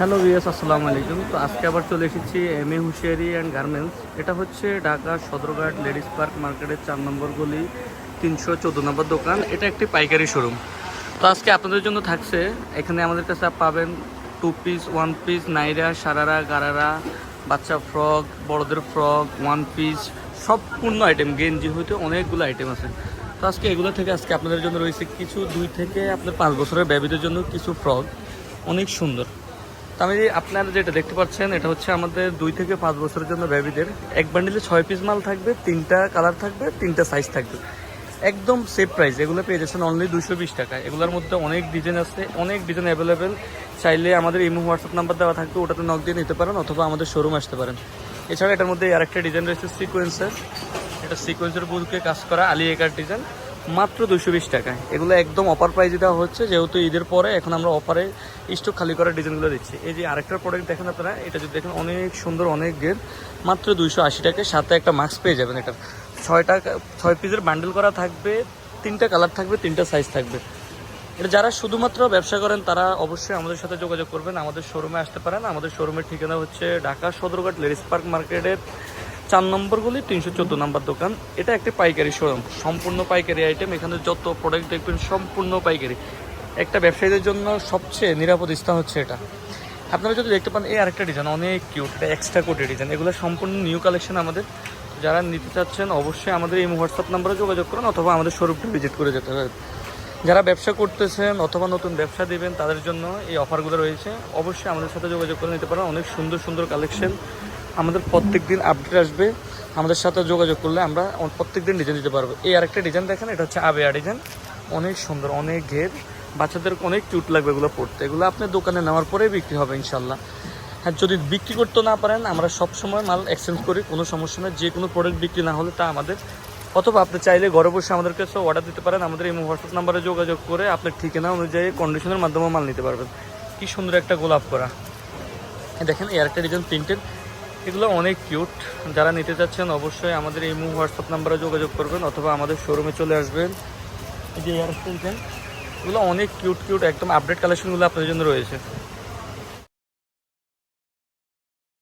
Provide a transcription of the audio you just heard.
Hello VS আসসালামু আলাইকুম। তো আজকে আবার চলে এসেছি M A Hushiyari and garments. এটা হচ্ছে ঢাকা সদরঘাট লেডিস পার্ক মার্কেটের চার নম্বর গলি, তিনশো চোদ্দ নম্বর দোকান। এটা একটি পাইকারি শোরুম। তো আজকে আপনাদের জন্য থাকছে, এখানে আমাদের কাছে পাবেন two piece one piece Naira, sharara, gharara, বাচ্চা ফ্রক, বড়দের ফ্রক ওয়ান পিস সম্পূর্ণ আইটেম গেঞ্জি হইতে অনেকগুলো আইটেম আছে। তো আজকে এগুলো থেকে আজকে আপনাদের জন্য রয়েছে কিছু দুই থেকে আপনার পাঁচ বছরের বেবিদের জন্য কিছু ফ্রক। অনেক সুন্দর। তো আমি আপনারা যেটা দেখতে পাচ্ছেন, এটা হচ্ছে আমাদের দুই থেকে পাঁচ বছরের জন্য বেবিদের এক বান্ডিলে ছয় পিস মাল থাকবে, তিনটা কালার থাকবে, তিনটা সাইজ থাকবে। একদম সেফ প্রাইস এগুলো পেয়ে যাচ্ছেন অনলি দুশো বিশ টাকা এগুলোর মধ্যে অনেক ডিজাইন আছে, অনেক ডিজাইন অ্যাভেলেবেল চাইলে আমাদের ইমো হোয়াটসঅ্যাপ নাম্বার দেওয়া থাকবে, ওটাতে নক দিয়ে নিতে পারেন অথবা আমাদের শোরুম আসতে পারেন। এছাড়া এটার মধ্যে আরেকটা ডিজাইন রয়েছে সিকোয়েন্সের এটা সিকোয়েন্সের বুকে কাজ করা আলি একার ডিজাইন মাত্র দুশো বিশ টাকায়। এগুলো একদম অফার প্রাইজে দেওয়া হচ্ছে, যেহেতু ঈদের পরে এখন আমরা অফারে স্টক খালি করার ডিজাইনগুলো দিচ্ছি। এই যে আরেকটা প্রোডাক্ট দেখেন আপনারা, এটা যদি দেখেন অনেক সুন্দর, অনেক গের মাত্র দুইশো আশি টাকায়। সাথে একটা মাস্ক পেয়ে যাবেন, এটা ছয় টাকা, ছয় পিসের বান্ডেল করা থাকবে, তিনটা কালার থাকবে, তিনটা সাইজ থাকবে। এটা যারা শুধুমাত্র ব্যবসা করেন, তারা অবশ্যই আমাদের সাথে যোগাযোগ করবেন, আমাদের শোরুমে আসতে পারেন। আমাদের শোরুমের ঠিকানা হচ্ছে ঢাকা সদরঘাট লেডিস পার্ক মার্কেটের চার নম্বরগুলি তিনশো চোদ্দ নম্বর দোকান। এটা একটি পাইকারি শোরুম। সম্পূর্ণ পাইকারি আইটেম এখানে যত প্রোডাক্ট দেখবেন সম্পূর্ণ পাইকারি। একটা ব্যবসায়ীদের জন্য সবচেয়ে নিরাপদ স্থান হচ্ছে এটা। আপনারা যদি দেখতে পান, এই আরেকটা ডিজাইন অনেক কিউট এটা এক্সট্রা কোটি ডিজাইন এগুলো সম্পূর্ণ নিউ কালেকশন আমাদের। যারা নিতে চাচ্ছেন, অবশ্যই আমাদের এই হোয়াটসঅ্যাপ নাম্বারে যোগাযোগ করুন অথবা আমাদের শোরুমটা ভিজিট করে যেতে হবে। যারা ব্যবসা করতেছেন অথবা নতুন ব্যবসা দিবেন, তাদের জন্য এই অফারগুলো রয়েছে। অবশ্যই আমাদের সাথে যোগাযোগ করে নিতে পারেন। অনেক সুন্দর সুন্দর কালেকশন আমাদের প্রত্যেক দিন আপডেট আসবে। আমাদের সাথে যোগাযোগ করলে আমরা প্রত্যেক দিন ডিজাইন দিতে পারব। এই আরেকটা ডিজাইন দেখেন, এটা হচ্ছে আবেয়া ডিজাইন অনেক সুন্দর, অনেক ঘের। বাচ্চাদের অনেক কিউট লাগবে এগুলো পড়তে। এগুলো আপনার দোকানে নেওয়ার পরেই বিক্রি হবে ইনশাল্লাহ হ্যাঁ যদি বিক্রি করতে না পারেন, আমরা সব সময় মাল এক্সচেঞ্জ করি, কোনো সমস্যা নেই। যে কোনো প্রোডাক্ট বিক্রি না হলে তা আমাদের। অথবা আপনি চাইলে ঘরে বসে আমাদের কাছে অর্ডার দিতে পারেন। আমাদের এই হোয়াটসঅ্যাপ নাম্বারে যোগাযোগ করে আপনার ঠিকানা অনুযায়ী কন্ডিশনের মাধ্যমে মাল নিতে পারবেন। কি সুন্দর একটা গোলাপ করা। দেখেন, এই আরেকটা ডিজাইন প্রিন্টেড এগুলো অনেক কিউট যারা নিতে চাচ্ছেন অবশ্যই আমাদের এই মুভ হোয়াটসঅ্যাপ নাম্বারে যোগাযোগ করবেন অথবা আমাদের শোরুমে চলে আসবেন। এই যে এয়ারস্টেল ডিজাইন এগুলো অনেক কিউট কিউট একদম আপডেট কালেকশনগুলো আপনাদের জন্য রয়েছে।